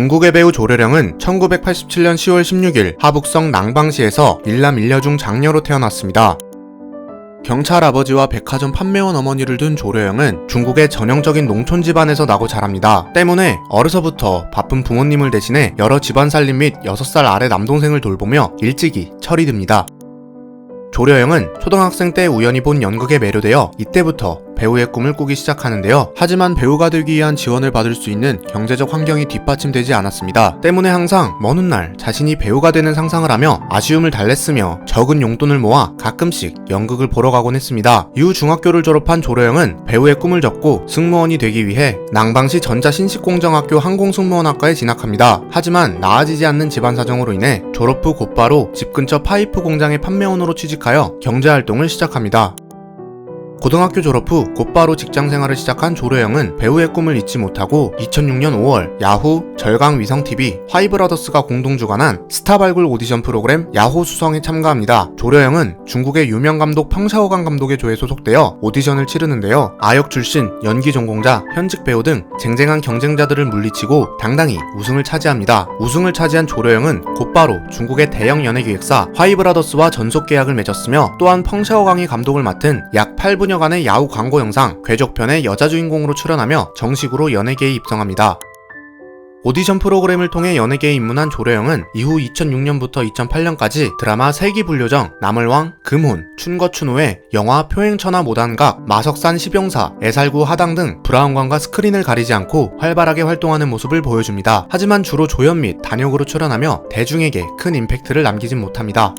중국의 배우 조려령은 1987년 10월 16일 하북성 낭방시에서 일남 일녀중 장녀로 태어났습니다. 경찰 아버지와 백화점 판매원 어머니를 둔 조려영은 중국의 전형적인 농촌 집안에서 나고 자랍니다. 때문에 어려서부터 바쁜 부모님을 대신해 여러 집안 살림 및 6살 아래 남동생을 돌보며 일찍이 철이 듭니다. 조려영은 초등학생 때 우연히 본 연극에 매료되어 이때부터 배우의 꿈을 꾸기 시작하는데요. 하지만 배우가 되기 위한 지원을 받을 수 있는 경제적 환경이 뒷받침되지 않았습니다. 때문에 항상 먼 훗날 자신이 배우가 되는 상상을 하며 아쉬움을 달랬으며 적은 용돈을 모아 가끔씩 연극을 보러 가곤 했습니다. 이후 중학교를 졸업한 조려영은 배우의 꿈을 접고 승무원이 되기 위해 낭방시 전자신식공정학교 항공승무원학과에 진학합니다. 하지만 나아지지 않는 집안 사정으로 인해 졸업 후 곧바로 집 근처 파이프 공장의 판매원으로 취직하여 경제활동을 시작합니다. 고등학교 졸업 후 곧바로 직장 생활을 시작한 조려영은 배우의 꿈을 잊지 못하고 2006년 5월 야후, 절강 위성TV, 화이브라더스가 공동 주관한 스타 발굴 오디션 프로그램 야호 수성에 참가합니다. 조려영은 중국의 유명 감독 펑샤오강 감독의 조에 소속되어 오디션을 치르는데요. 아역 출신, 연기 전공자, 현직 배우 등 쟁쟁한 경쟁자들을 물리치고 당당히 우승을 차지합니다. 우승을 차지한 조려영은 곧바로 중국의 대형 연예기획사 화이브라더스와 전속 계약을 맺었으며 또한 펑샤오강이 감독을 맡은 약 8분 10년여간의 야후 광고 영상 궤적편의 여자 주인공으로 출연하며 정식으로 연예계에 입성합니다. 오디션 프로그램을 통해 연예계에 입문한 조려영은 이후 2006년부터 2008년까지 드라마 세기불료정, 나물왕, 금혼, 춘거춘호의 영화 표행천하 모단각, 마석산 시병사, 애살구 하당 등 브라운관과 스크린을 가리지 않고 활발하게 활동하는 모습을 보여줍니다. 하지만 주로 조연 및 단역으로 출연하며 대중에게 큰 임팩트를 남기진 못합니다.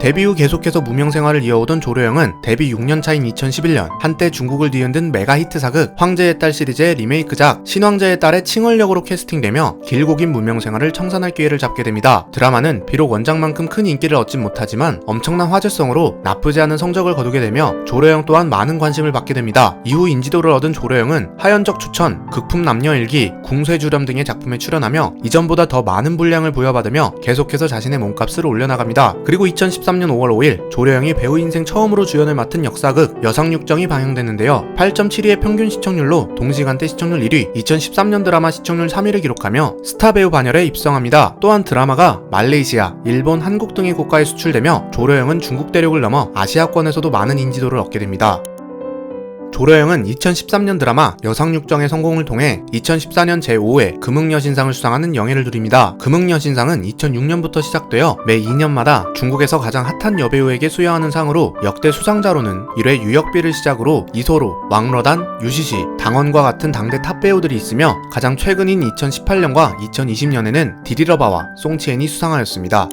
데뷔 후 계속해서 무명 생활을 이어오던 조려영은 데뷔 6년 차인 2011년 한때 중국을 뒤흔든 메가 히트 사극 황제의 딸 시리즈의 리메이크작 신왕제의 딸의 칭얼 역으로 캐스팅되며 길고 긴 무명 생활을 청산할 기회를 잡게 됩니다. 드라마는 비록 원작만큼 큰 인기를 얻진 못하지만 엄청난 화제성으로 나쁘지 않은 성적을 거두게 되며 조려영 또한 많은 관심을 받게 됩니다. 이후 인지도를 얻은 조려영은 하연적 추천, 극품 남녀 일기, 궁쇠주렴 등의 작품에 출연하며 이전보다 더 많은 분량을 부여받으며 계속해서 자신의 몸값을 올려나갑니다. 그리고 2014 2013년 5월 5일 조려영이 배우 인생 처음으로 주연을 맡은 역사극 여상육정이 방영됐는데요. 8.72의 평균 시청률로 동시간대 시청률 1위, 2013년 드라마 시청률 3위를 기록하며 스타 배우 반열에 입성합니다. 또한 드라마가 말레이시아, 일본, 한국 등의 국가에 수출되며 조려영은 중국 대륙을 넘어 아시아권에서도 많은 인지도를 얻게 됩니다. 조려영은 2013년 드라마 여상육정의 성공을 통해 2014년 제5회 금흥여신상을 수상하는 영예를 누립니다. 금흥여신상은 2006년부터 시작되어 매 2년마다 중국에서 가장 핫한 여배우에게 수여하는 상으로 역대 수상자로는 1회 유혁비를 시작으로 이소로, 왕러단, 유시시, 당원과 같은 당대 탑 배우들이 있으며 가장 최근인 2018년과 2020년에는 디디러바와 송치엔이 수상하였습니다.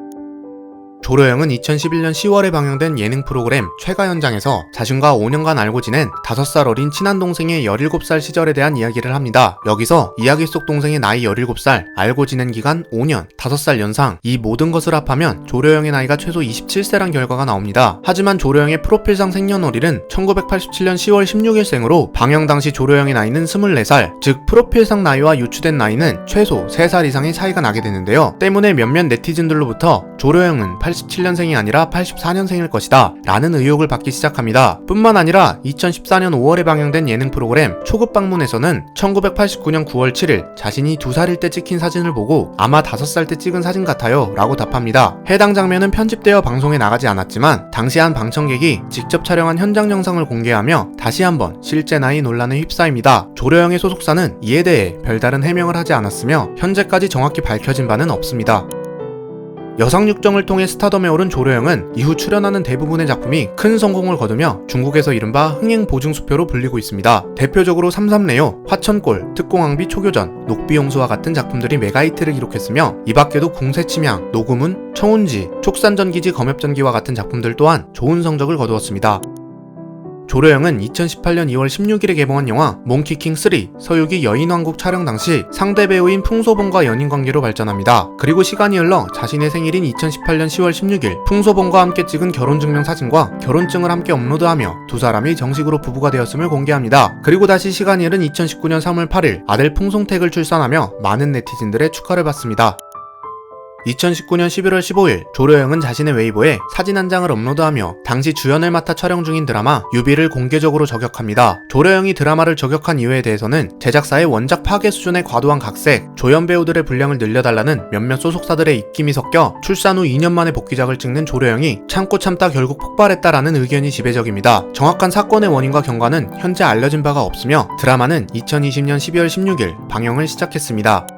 조로영은 2011년 10월에 방영된 예능 프로그램 최가 현장에서 자신과 5년간 알고 지낸 5살 어린 친한 동생의 17살 시절에 대한 이야기를 합니다. 여기서 이야기 속 동생의 나이 17살, 알고 지낸 기간 5년, 5살 연상, 이 모든 것을 합하면 조려영의 나이가 최소 27세란 결과가 나옵니다. 하지만 조려영의 프로필상 생년월일은 1987년 10월 16일생으로 방영 당시 조려영의 나이는 24살, 즉 프로필상 나이와 유추된 나이는 최소 3살 이상의 차이가 나게 되는데요. 때문에 몇몇 네티즌들로부터 조려영은 87년생이 아니라 84년생일 것이다 라는 의혹을 받기 시작합니다. 뿐만 아니라 2014년 5월에 방영된 예능 프로그램 초급 방문에서는 1989년 9월 7일 자신이 2살일 때 찍힌 사진을 보고 아마 5살 때 찍은 사진 같아요 라고 답합니다. 해당 장면은 편집되어 방송에 나가지 않았지만 당시 한 방청객이 직접 촬영한 현장 영상을 공개하며 다시 한번 실제 나이 논란에 휩싸입니다. 조려영의 소속사는 이에 대해 별다른 해명을 하지 않았으며 현재까지 정확히 밝혀진 바는 없습니다. 여상육정을 통해 스타덤에 오른 조려영은 이후 출연하는 대부분의 작품이 큰 성공을 거두며 중국에서 이른바 흥행 보증수표로 불리고 있습니다. 대표적으로 삼삼레오, 화천골, 특공항비 초교전, 녹비용수와 같은 작품들이 메가히트를 기록했으며 이 밖에도 궁세침향, 노구문, 청운지, 촉산전기지 검엽전기와 같은 작품들 또한 좋은 성적을 거두었습니다. 조려영은 2018년 2월 16일에 개봉한 영화 몽키킹 3 서유기 여인왕국 촬영 당시 상대 배우인 풍소봉과 연인 관계로 발전합니다. 그리고 시간이 흘러 자신의 생일인 2018년 10월 16일 풍소봉과 함께 찍은 결혼증명 사진과 결혼증을 함께 업로드하며 두 사람이 정식으로 부부가 되었음을 공개합니다. 그리고 다시 시간이 흐른 2019년 3월 8일 아들 풍송택을 출산하며 많은 네티즌들의 축하를 받습니다. 2019년 11월 15일 조려영은 자신의 웨이보에 사진 한 장을 업로드하며 당시 주연을 맡아 촬영 중인 드라마 유비를 공개적으로 저격합니다. 조려영이 드라마를 저격한 이유에 대해서는 제작사의 원작 파괴 수준의 과도한 각색, 조연 배우들의 분량을 늘려달라는 몇몇 소속사들의 입김이 섞여 출산 후 2년 만에 복귀작을 찍는 조려영이 참고 참다 결국 폭발했다라는 의견이 지배적입니다. 정확한 사건의 원인과 경과는 현재 알려진 바가 없으며 드라마는 2020년 12월 16일 방영을 시작했습니다.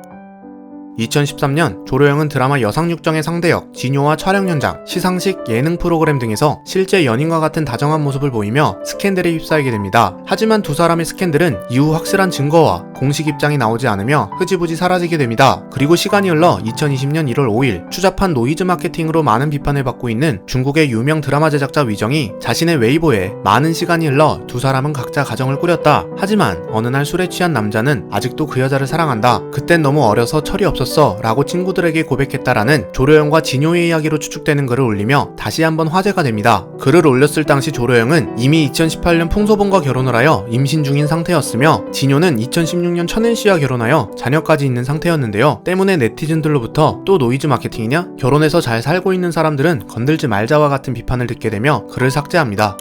2013년 조로영은 드라마 여상육정의 상대역, 진요와 촬영 현장, 시상식, 예능 프로그램 등에서 실제 연인과 같은 다정한 모습을 보이며 스캔들에 휩싸이게 됩니다. 하지만 두 사람의 스캔들은 이후 확실한 증거와 공식 입장이 나오지 않으며 흐지부지 사라지게 됩니다. 그리고 시간이 흘러 2020년 1월 5일 추잡한 노이즈 마케팅으로 많은 비판을 받고 있는 중국의 유명 드라마 제작자 위정이 자신의 웨이보에 많은 시간이 흘러 두 사람은 각자 가정을 꾸렸다. 하지만 어느 날 술에 취한 남자는 아직도 그 여자를 사랑한다. 그땐 너무 어려서 철이 없었어. 라고 친구들에게 고백했다라는 조로영과 진요의 이야기로 추측되는 글을 올리며 다시 한번 화제가 됩니다. 글을 올렸을 당시 조로영은 이미 2018년 풍소봉과 결혼을 하여 임신 중인 상태였으며 진요는 2016년 천은 씨와 결혼하여 자녀까지 있는 상태였는데요. 때문에 네티즌들로부터 또 노이즈 마케팅이냐? 결혼해서 잘 살고 있는 사람들은 건들지 말자와 같은 비판을 듣게 되며 글을 삭제합니다.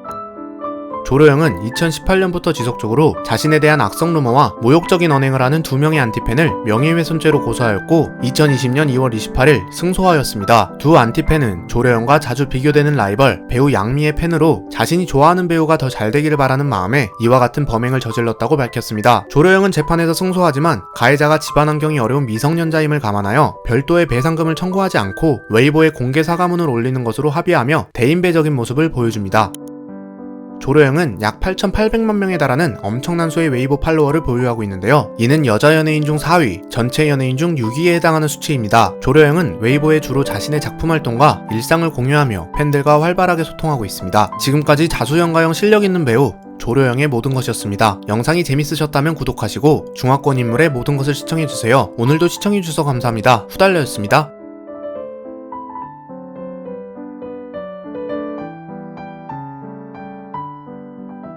조로영은 2018년부터 지속적으로 자신에 대한 악성 루머와 모욕적인 언행을 하는 두 명의 안티팬을 명예훼손죄로 고소하였고 2020년 2월 28일 승소하였습니다. 두 안티팬은 조로영과 자주 비교되는 라이벌 배우 양미의 팬으로 자신이 좋아하는 배우가 더 잘 되기를 바라는 마음에 이와 같은 범행을 저질렀다고 밝혔습니다. 조로영은 재판에서 승소하지만 가해자가 집안 환경이 어려운 미성년자임을 감안하여 별도의 배상금을 청구하지 않고 웨이보에 공개 사과문을 올리는 것으로 합의하며 대인배적인 모습을 보여줍니다. 조로영은 약 8,800만 명에 달하는 엄청난 수의 웨이보 팔로워를 보유하고 있는데요. 이는 여자 연예인 중 4위, 전체 연예인 중 6위에 해당하는 수치입니다. 조로영은 웨이보에 주로 자신의 작품 활동과 일상을 공유하며 팬들과 활발하게 소통하고 있습니다. 지금까지 자수영가형 실력 있는 배우 조로영의 모든 것이었습니다. 영상이 재밌으셨다면 구독하시고 중화권 인물의 모든 것을 시청해주세요. 오늘도 시청해주셔서 감사합니다. 후달려였습니다.